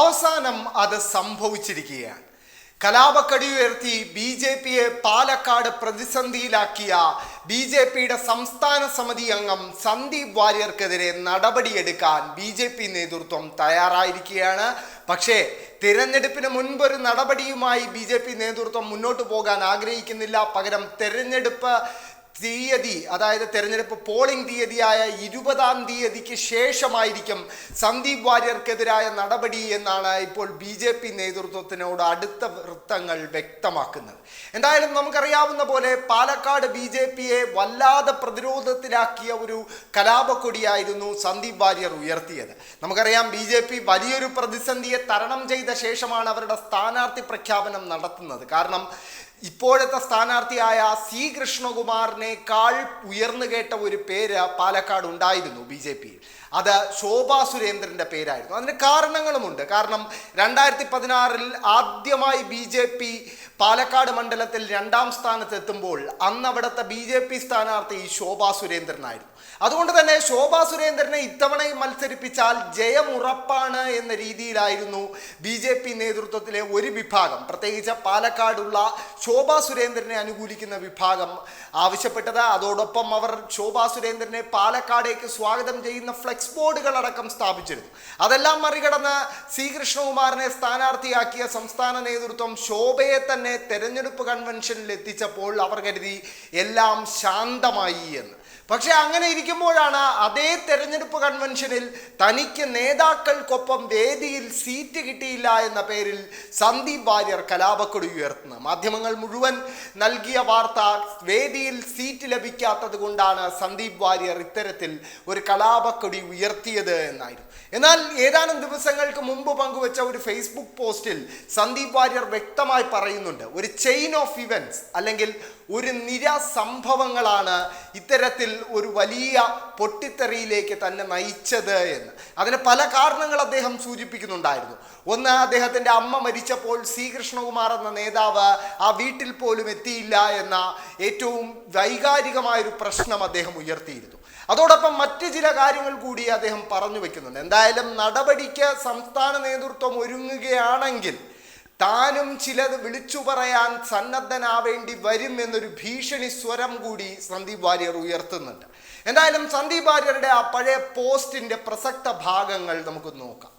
അവസാനം അത് സംഭവിച്ചിരിക്കുകയാണ്. കലാപക്കടി ഉയർത്തി ബി ജെ പിയെ പാലക്കാട് പ്രതിസന്ധിയിലാക്കിയ ബി ജെ പിയുടെ സംസ്ഥാന സമിതി അംഗം സന്ദീപ് വാര്യർക്കെതിരെ നടപടിയെടുക്കാൻ ബി ജെ പി നേതൃത്വം തയ്യാറായിരിക്കുകയാണ്. പക്ഷേ തിരഞ്ഞെടുപ്പിന് മുൻപൊരു നടപടിയുമായി ബി ജെ പി നേതൃത്വം മുന്നോട്ട് പോകാൻ ആഗ്രഹിക്കുന്നില്ല. പകരം തെരഞ്ഞെടുപ്പ് തീയതി അതായത് തെരഞ്ഞെടുപ്പ് പോളിംഗ് തീയതിയായ ഇരുപതാം തീയതിക്ക് ശേഷമായിരിക്കും സന്ദീപ് വാര്യർക്കെതിരായ നടപടി എന്നാണ് ഇപ്പോൾ ബി ജെ പി നേതൃത്വത്തിനോട് അടുത്ത വൃത്തങ്ങൾ വ്യക്തമാക്കുന്നത്. എന്തായാലും നമുക്കറിയാവുന്ന പോലെ പാലക്കാട് ബി ജെ പിയെ വല്ലാതെ പ്രതിരോധത്തിലാക്കിയ ഒരു കലാപക്കൊടിയായിരുന്നു സന്ദീപ് വാര്യർ ഉയർത്തിയത്. നമുക്കറിയാം ബി ജെ പി വലിയൊരു പ്രതിസന്ധിയെ തരണം ചെയ്ത ശേഷമാണ് അവരുടെ സ്ഥാനാർത്ഥി പ്രഖ്യാപനം നടത്തുന്നത്. കാരണം ഇപ്പോഴത്തെ സ്ഥാനാർത്ഥിയായ സി കൃഷ്ണകുമാറിനേക്കാൾ ഉയർന്നു കേട്ട ഒരു പേര് പാലക്കാട് ഉണ്ടായിരുന്നു ബി ജെ പിയിൽ അത് ശോഭാ സുരേന്ദ്രന്റെ പേരായിരുന്നു. അതിന് കാരണങ്ങളുമുണ്ട്. കാരണം രണ്ടായിരത്തി പതിനാറിൽ ആദ്യമായി ബി ജെ പി പാലക്കാട് മണ്ഡലത്തിൽ രണ്ടാം സ്ഥാനത്തെത്തുമ്പോൾ അന്ന് അവിടുത്തെ ബി ജെ പി സ്ഥാനാർത്ഥി ശോഭാ സുരേന്ദ്രനായിരുന്നു. അതുകൊണ്ട് തന്നെ ശോഭാ സുരേന്ദ്രനെ ഇത്തവണയും മത്സരിപ്പിച്ചാൽ ജയം ഉറപ്പാണ് എന്ന രീതിയിലായിരുന്നു ബി ജെ പി നേതൃത്വത്തിലെ ഒരു വിഭാഗം. പ്രത്യേകിച്ച് പാലക്കാടുള്ള ശോഭാ സുരേന്ദ്രനെ അനുകൂലിക്കുന്ന വിഭാഗം ആവശ്യപ്പെട്ടത്. അതോടൊപ്പം അവർ ശോഭാ സുരേന്ദ്രനെ പാലക്കാടേക്ക് സ്വാഗതം ചെയ്യുന്ന ഫ്ലെക്സ് ബോർഡുകൾ അടക്കം സ്ഥാപിച്ചിരുന്നു. അതെല്ലാം മറികടന്ന് സി കൃഷ്ണകുമാറിനെ സ്ഥാനാർത്ഥിയാക്കിയ സംസ്ഥാന നേതൃത്വം ശോഭയെ തന്നെ തെരഞ്ഞെടുപ്പ് കൺവെൻഷനിൽ എത്തിച്ചപ്പോൾ അവർ കരുതി എല്ലാം ശാന്തമായി എന്ന്. പക്ഷെ അങ്ങനെ ഇരിക്കുമ്പോഴാണ് അതേ തെരഞ്ഞെടുപ്പ് കൺവെൻഷനിൽ തനിക്ക് നേതാക്കൾക്കൊപ്പം വേദിയിൽ സീറ്റ് കിട്ടിയില്ല എന്ന പേരിൽ സന്ദീപ് വാര്യർ കലാപക്കൊടി ഉയർത്തുന്നു. മാധ്യമങ്ങൾ മുഴുവൻ നൽകിയ വാർത്ത വേദിയിൽ സീറ്റ് ലഭിക്കാത്തത് കൊണ്ടാണ് സന്ദീപ് വാര്യർ ഇത്തരത്തിൽ ഒരു കലാപക്കൊടി ഉയർത്തിയത് എന്നായിരുന്നു. എന്നാൽ ഏതാനും ദിവസങ്ങൾക്ക് മുമ്പ് പങ്കുവച്ച ഒരു ഫേസ്ബുക്ക് പോസ്റ്റിൽ സന്ദീപ് വാര്യർ വ്യക്തമായി പറയുന്നുണ്ട് ഒരു ചെയിൻ ഓഫ് ഇവന്റ്സ് അല്ലെങ്കിൽ ഒരു നിര സംഭവങ്ങളാണ് ഇത്തരത്തിൽ ഒരു വലിയ പൊട്ടിത്തെറിയിലേക്ക് തന്നെ നയിച്ചത് എന്ന്. അതിന് പല കാരണങ്ങൾ അദ്ദേഹം സൂചിപ്പിക്കുന്നുണ്ടായിരുന്നു. ഒന്ന് അദ്ദേഹത്തിന്റെ അമ്മ മരിച്ചപ്പോൾ സി കൃഷ്ണകുമാർ എന്ന നേതാവ് ആ വീട്ടിൽ പോലും എത്തിയില്ല എന്ന ഏറ്റവും വൈകാരികമായൊരു പ്രശ്നം അദ്ദേഹം ഉയർത്തിയിരുന്നു. അതോടൊപ്പം മറ്റ് ചില കാര്യങ്ങൾ കൂടി അദ്ദേഹം പറഞ്ഞു വെക്കുന്നുണ്ട്. എന്തായാലും നടപടിക്ക് സംസ്ഥാന നേതൃത്വം ഒരുങ്ങുകയാണെങ്കിൽ താനും ചിലത് വിളിച്ചു പറയാൻ സന്നദ്ധനാവേണ്ടി വരും എന്നൊരു ഭീഷണി സ്വരം കൂടി സന്ദീപ് വാര്യർ ഉയർത്തുന്നുണ്ട്. എന്തായാലും സന്ദീപ് വാര്യരുടെ ആ പഴയ പോസ്റ്റിന്റെ പ്രസക്ത ഭാഗങ്ങൾ നമുക്ക് നോക്കാം.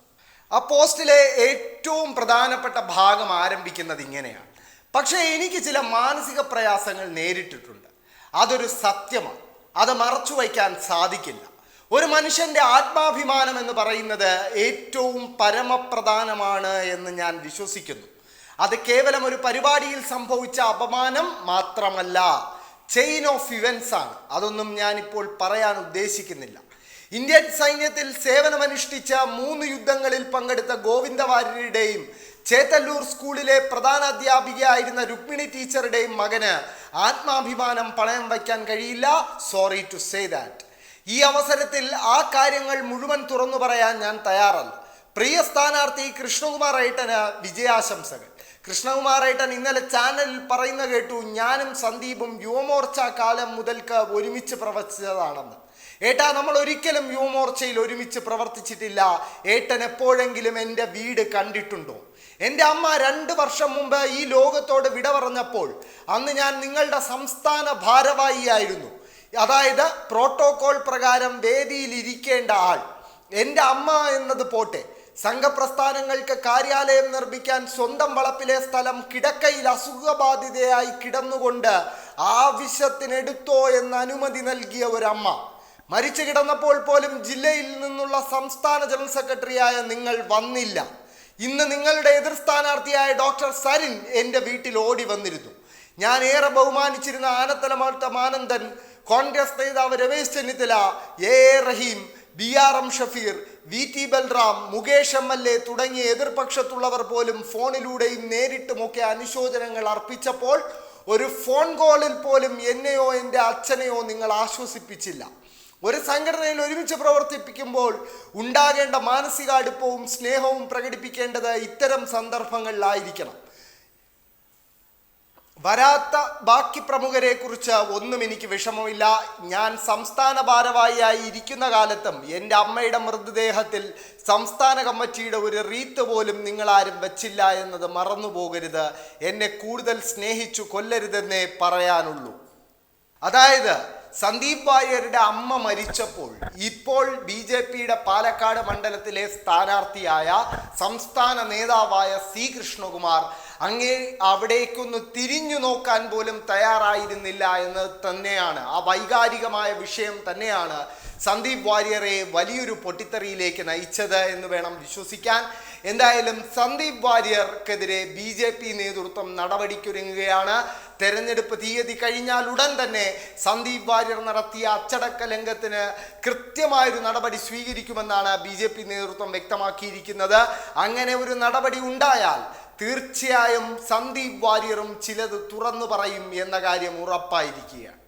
ആ പോസ്റ്റിലെ ഏറ്റവും പ്രധാനപ്പെട്ട ഭാഗം ആരംഭിക്കുന്നത് ഇങ്ങനെയാണ്. പക്ഷേ എനിക്ക് ചില മാനസിക പ്രയാസങ്ങൾ നേരിട്ടിട്ടുണ്ട്. അതൊരു സത്യമാണ്. അത് മറച്ചു വയ്ക്കാൻ സാധിക്കില്ല. ഒരു മനുഷ്യന്റെ ആത്മാഭിമാനം എന്ന് പറയുന്നത് ഏറ്റവും പരമപ്രധാനമാണ് എന്ന് ഞാൻ വിശ്വസിക്കുന്നു. അത് കേവലം ഒരു പരിപാടിയിൽ സംഭവിച്ച അപമാനം മാത്രമല്ല ചെയിൻ ഓഫ് ഇവൻസ് ആണ്. അതൊന്നും ഞാനിപ്പോൾ പറയാൻ ഉദ്ദേശിക്കുന്നില്ല. ഇന്ത്യൻ സൈന്യത്തിൽ സേവനമനുഷ്ഠിച്ച മൂന്ന് യുദ്ധങ്ങളിൽ പങ്കെടുത്ത ഗോവിന്ദവാര്യരുടെയും ചേത്തല്ലൂർ സ്കൂളിലെ പ്രധാന അധ്യാപികയായിരുന്ന രുക്മിണി ടീച്ചറുടെയും മകന് ആത്മാഭിമാനം പണയം വയ്ക്കാൻ കഴിയില്ല. സോറി ടു സേ ദാറ്റ് ഈ അവസരത്തിൽ ആ കാര്യങ്ങൾ മുഴുവൻ തുറന്നു പറയാൻ ഞാൻ തയ്യാറല്ല. പ്രിയ സ്ഥാനാർത്ഥി കൃഷ്ണകുമാർ ഐട്ടന് വിജയാശംസകൾ. കൃഷ്ണകുമാർ ഐട്ടൻ ഇന്നലെ ചാനലിൽ പറയുന്ന കേട്ടു ഞാനും സന്ദീപും യുവമോർച്ച കാലം മുതൽക്ക് ഒരുമിച്ച് പ്രവർത്തിച്ചതാണെന്ന്. ഏട്ടാ നമ്മൾ ഒരിക്കലും യുവമോർച്ചയിൽ ഒരുമിച്ച് പ്രവർത്തിച്ചിട്ടില്ല. ഏട്ടൻ എപ്പോഴെങ്കിലും എന്റെ വീട് കണ്ടിട്ടുണ്ടോ? എന്റെ അമ്മ രണ്ട് വർഷം മുമ്പ് ഈ ലോകത്തോട് വിട പറഞ്ഞപ്പോൾ അന്ന് ഞാൻ നിങ്ങളുടെ സംസ്ഥാന ഭാരവാഹിയായിരുന്നു. അതായത് പ്രോട്ടോകോൾ പ്രകാരം വേദിയിൽ ഇരിക്കേണ്ട ആൾ. എന്റെ അമ്മ എന്നത് പോട്ടെ. സംഘപ്രസ്ഥാനങ്ങൾക്ക് കാര്യാലയം നിർമ്മിക്കാൻ സ്വന്തം വളപ്പിലെ സ്ഥലം കിടക്കയിൽ അസുഖബാധിതയായി കിടന്നുകൊണ്ട് ആവശ്യത്തിനെടുത്തോ എന്ന് അനുമതി നൽകിയ ഒരമ്മ. മരിച്ചു കിടന്നപ്പോൾ പോലും ജില്ലയിൽ നിന്നുള്ള സംസ്ഥാന ജനറൽ സെക്രട്ടറിയായ നിങ്ങൾ വന്നില്ല. ഇന്ന് നിങ്ങളുടെ എതിർ സ്ഥാനാർത്ഥിയായ ഡോക്ടർ സരിൻ എന്റെ വീട്ടിൽ ഓടി വന്നിരുന്നു. ഞാൻ ഏറെ ബഹുമാനിച്ചിരുന്ന ആനത്തലമാട്ട മാനന്ദൻ കോൺഗ്രസ് നേതാവ് Ramesh Chennithala A. A. Rahim B. R. M. Shafeer V. T. Balram Mukesh M. L. A തുടങ്ങിയ എതിർപക്ഷത്തുള്ളവർ പോലും ഫോണിലൂടെയും നേരിട്ടുമൊക്കെ അനുശോചനങ്ങൾ അർപ്പിച്ചപ്പോൾ ഒരു ഫോൺ കോളിൽ പോലും എന്നെയോ എന്റെ അച്ഛനെയോ നിങ്ങൾ ആശ്വസിപ്പിച്ചില്ല. ഒരു സംഘടനയിൽ ഒരുമിച്ച് പ്രവർത്തിപ്പിക്കുമ്പോൾ ഉണ്ടാകേണ്ട മാനസിക അടുപ്പവും സ്നേഹവും പ്രകടിപ്പിക്കേണ്ടത് ഇത്തരം സന്ദർഭങ്ങളിലായിരിക്കണം. വരാത്ത ബാക്കി പ്രമുഖരെ കുറിച്ച് ഒന്നും എനിക്ക് വിഷമമില്ല. ഞാൻ സംസ്ഥാന ഭാരവാഹിയായി ഇരിക്കുന്ന കാലത്തും എന്റെ അമ്മയുടെ മൃതദേഹത്തിൽ സംസ്ഥാന കമ്മിറ്റിയുടെ ഒരു റീത്ത് പോലും നിങ്ങളാരും വെച്ചില്ല എന്നത് മറന്നു പോകരുത് എന്നെ കൂടുതൽ സ്നേഹിച്ചു കൊല്ലരുതെന്നേ പറയാനുള്ളൂ. അതായത് സന്ദീപ് വാര്യരുടെ അമ്മ മരിച്ചപ്പോൾ ഇപ്പോൾ ബി ജെ പിയുടെ പാലക്കാട് മണ്ഡലത്തിലെ സ്ഥാനാർത്ഥിയായ സംസ്ഥാന നേതാവായ സി കൃഷ്ണകുമാർ അങ്ങേ അവിടേക്കൊന്ന് തിരിഞ്ഞു നോക്കാൻ പോലും തയ്യാറായിരുന്നില്ല എന്ന് തന്നെയാണ്. ആ വൈകാരികമായ വിഷയം തന്നെയാണ് സന്ദീപ് വാര്യരെ വലിയൊരു പൊട്ടിത്തെറിയിലേക്ക് നയിച്ചത് എന്ന് വേണം വിശ്വസിക്കാൻ. എന്തായാലും സന്ദീപ് വാര്യർക്കെതിരെ ബി ജെ പി നേതൃത്വം നടപടിക്കൊരുങ്ങുകയാണ്. തെരഞ്ഞെടുപ്പ് തീയതി കഴിഞ്ഞാൽ ഉടൻ തന്നെ സന്ദീപ് വാര്യർ നടത്തിയ അച്ചടക്ക ലംഘത്തിന് കൃത്യമായൊരു നടപടി സ്വീകരിക്കുമെന്നാണ് ബി നേതൃത്വം വ്യക്തമാക്കിയിരിക്കുന്നത്. അങ്ങനെ ഒരു നടപടി ഉണ്ടായാൽ തീർച്ചയായും സന്ദീപ് വാര്യറും ചിലത് തുറന്നു പറയും എന്ന കാര്യം ഉറപ്പായിരിക്കുകയാണ്